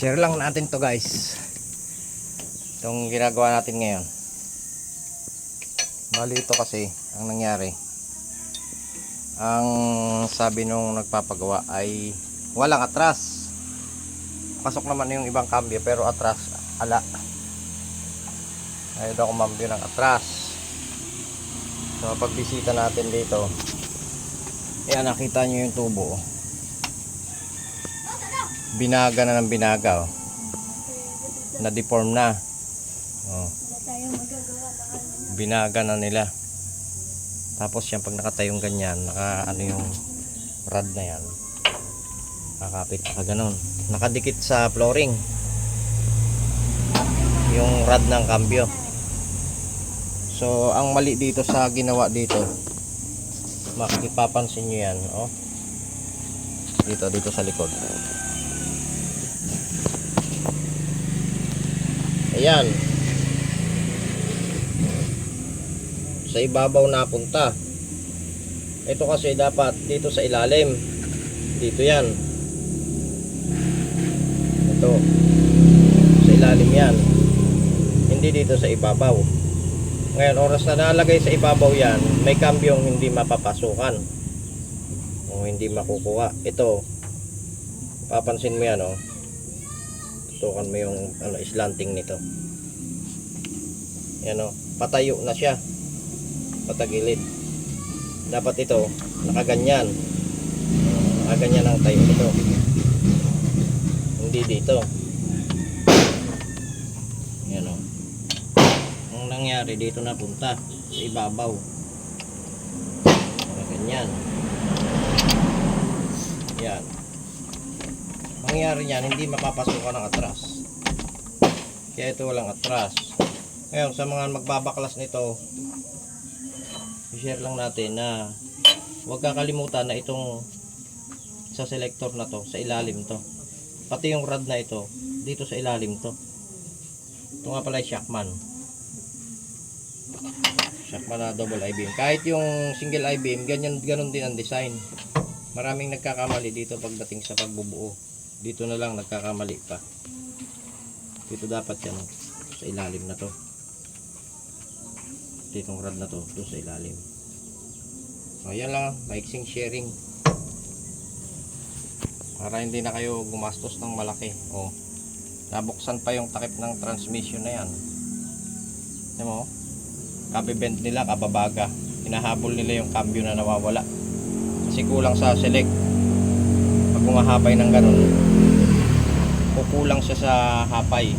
Share lang natin to guys. Itong ginagawa natin ngayon. Bali ito kasi ang nangyari. Ang sabi nung nagpapagawa ay walang atras. Pasok naman yung ibang cambio pero atras ala. Ayaw daw kumambyo ng atras. So pagbisita natin dito, Ayan, nakita nyo yung tubo. Oh. Binaga na ng binaga. Oh. Na. Oh. Magagawa ng ano. Binaga na nila. Tapos yan, pag nakatayong ganyan, naka ano yung rod na yan. Nakakapit naka ganon. Nakadikit sa flooring. Yung rod ng cambio. So, ang mali dito sa ginawa dito, makipapansin nyo yan, oh. Dito, dito sa likod. Ayan. Sa ibabaw napunta. Ito kasi dapat dito sa ilalim. Dito yan. Ito. Sa ilalim yan. Hindi dito sa ibabaw. Ngayon, oras na nalagay sa ibabaw yan, may kambyong hindi mapapasukan. O hindi makukuha. Ito, papansin mo yan, oh. Tutukan mo yung ano, slanting nito. Yan, oh. Patayo na siya. Patagilid. Dapat ito, nakaganyan. Nakaganyan ang tayo nito. Hindi dito. Yan, oh ang nangyari dito na punta sa ibabaw Mga ganyan yan mangyari yan hindi mapapasukan ng atras kaya ito walang atras ngayon sa mga magbabaklas nito i-share lang natin na huwag kakalimutan na itong sa selector na to sa ilalim to pati yung rod na ito dito sa ilalim to ito nga pala yung shockman Shockman na double I-beam. Kahit yung single I-beam, ganyan, ganun din ang design. Maraming nagkakamali dito pagdating sa pagbubuo. Dito na lang nagkakamali pa. Dito dapat yan, oh, sa ilalim na to. Ditong rod na to, doon sa ilalim. O, yan lang, maiksing sharing. Para hindi na kayo gumastos ng malaki. O, nabuksan pa yung takip ng transmission na yan. Ayan mo, oh kabibend nila kababaga hinahabol nila yung cambio na nawawala kasi kulang sa select pag humahapay ng ganun siya sa hapay